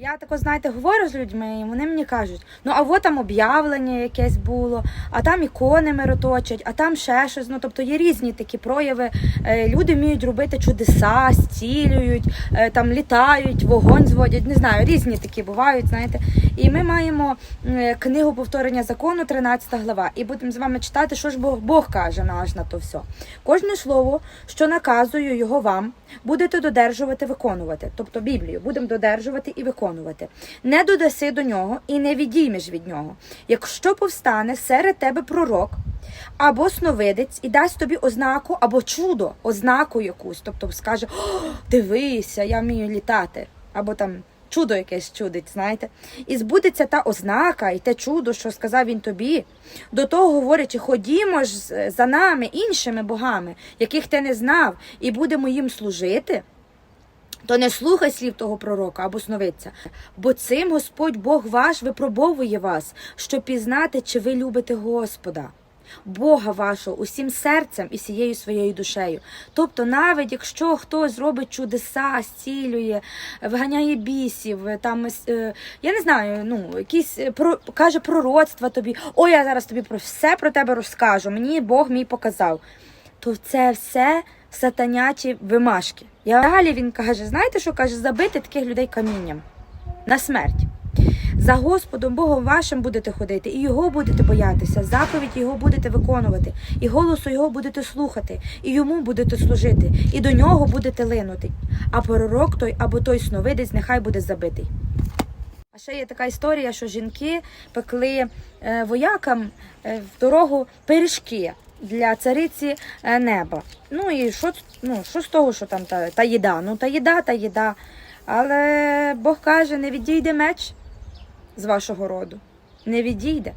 Я тако, знаєте, говорю з людьми, і вони мені кажуть, ну а от там об'явлення якесь було, а там ікони мироточать, а там ще щось. Ну тобто є різні такі прояви. Е, Люди вміють робити чудеса, зцілюють, е, там літають, вогонь зводять. Не знаю, різні такі бувають, знаєте. І ми маємо е, книгу повторення закону, 13 глава, і будемо з вами читати, що ж Бог, Бог каже на аж на то все. Кожне слово, що наказую його вам, будете додержувати, виконувати. Тобто Біблію будемо додержувати і виконувати. Не додаси до нього і не відіймеш від нього. Якщо повстане серед тебе пророк або сновидець і дасть тобі ознаку або чудо, ознаку якусь, тобто скаже: дивися, я вмію літати, або там. Чудо якесь чудить, знаєте, і збудеться та ознака, і те чудо, що сказав він тобі. До того говорячи, ходімо ж за нами, іншими богами, яких ти не знав, і будемо їм служити. То не слухай слів того пророка або сновидця, бо цим Господь Бог ваш випробовує вас, щоб пізнати, чи ви любите Господа. Бога вашого усім серцем і всією своєю душею. Тобто, навіть якщо хтось робить чудеса, зцілює, виганяє бісів, там е, я не знаю, ну якісь е, про каже пророцтва тобі, о, я зараз тобі про все про тебе розкажу. Мені Бог мій показав. То це все сатанячі вимашки. Я далі він каже: знаєте, що каже, забити таких людей камінням на смерть. За Господом Богом вашим будете ходити, і його будете боятися, заповідь його будете виконувати, і голосу його будете слухати, і йому будете служити, і до нього будете линути. А пророк той або той сновидець нехай буде забитий. А ще є така історія, що жінки пекли е, воякам е, в дорогу пиріжки для цариці е, неба. Ну і що, ну, що з того, що там та, та їда? Ну, та їда, та їда. Але Бог каже, не відійде меч з вашого роду. Не відійде.